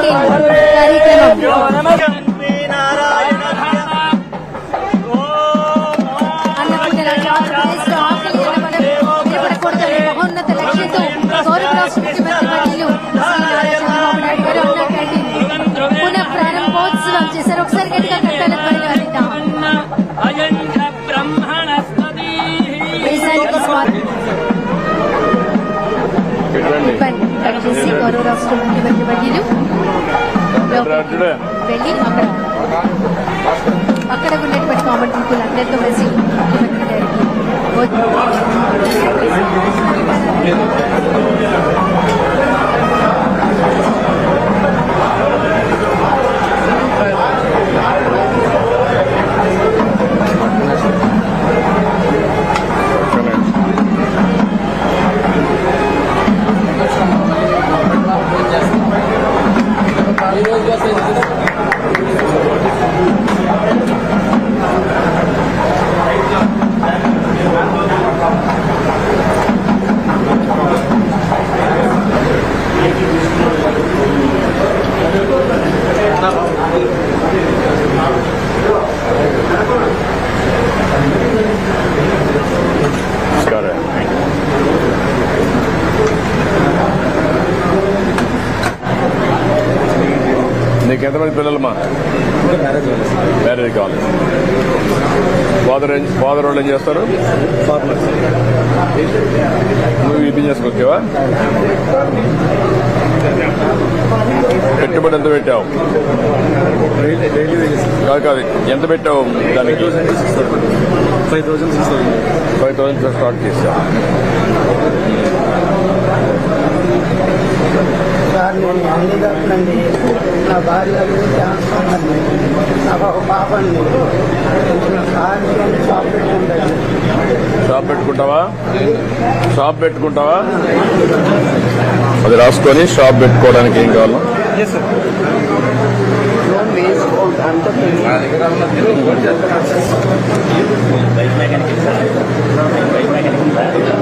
que no. చేసి గౌరవ రాష్ట్ర ముఖ్యమంత్రి వర్యులు వెళ్ళి అక్కడ అక్కడ ఉన్నటువంటి కామన్ పీపుల్ అందరితో కలిసి ముఖ్యమంత్రి గారికి 動画戦です。నీకు ఎంతమంది పిల్లలమ్మా? మ్యారేజ్ కావాలి. ఫాదర్ ఫాదర్ వాళ్ళు ఏం చేస్తారు? నువ్వు ఈ బిజినెస్ వచ్చావా? పెట్టుబడి ఎంత పెట్టావు? కాదు కాదు ఎంత పెట్టావు దానికి? Five thousand six thousand five thousand start చేసావు నాకు షాప్ పెట్టుకుంటావా? షాప్ పెట్టుకుంటావా? అది రాసుకొని షాప్ పెట్టుకోవడానికి ఏం కావాలి? లోన్ వేసుకోండి అంటే bike mechanic bike mechanic sir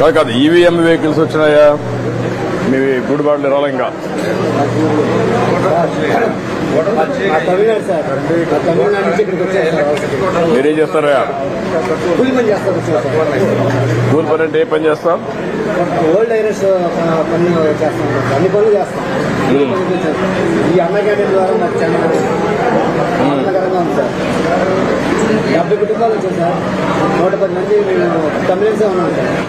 కాదు కాదు ఈవీఎం వెహికల్స్ వచ్చినాయా? మీ గుడిబాట్లు రాలే ఇంకా. మీరేం చేస్తారా? కూలి పని అంటే ఏ పని చేస్తాం? ఓల్డ్ ఐరస్ పని చేస్తాం. అన్ని పనులు చేస్తాం. ఈ అన్న క్యాంటీన్ ద్వారా మాకు యాభై కుటుంబాలు వచ్చాయి సార్. నూట పది మంది మేము తమిళన్సే ఉన్నాం సార్.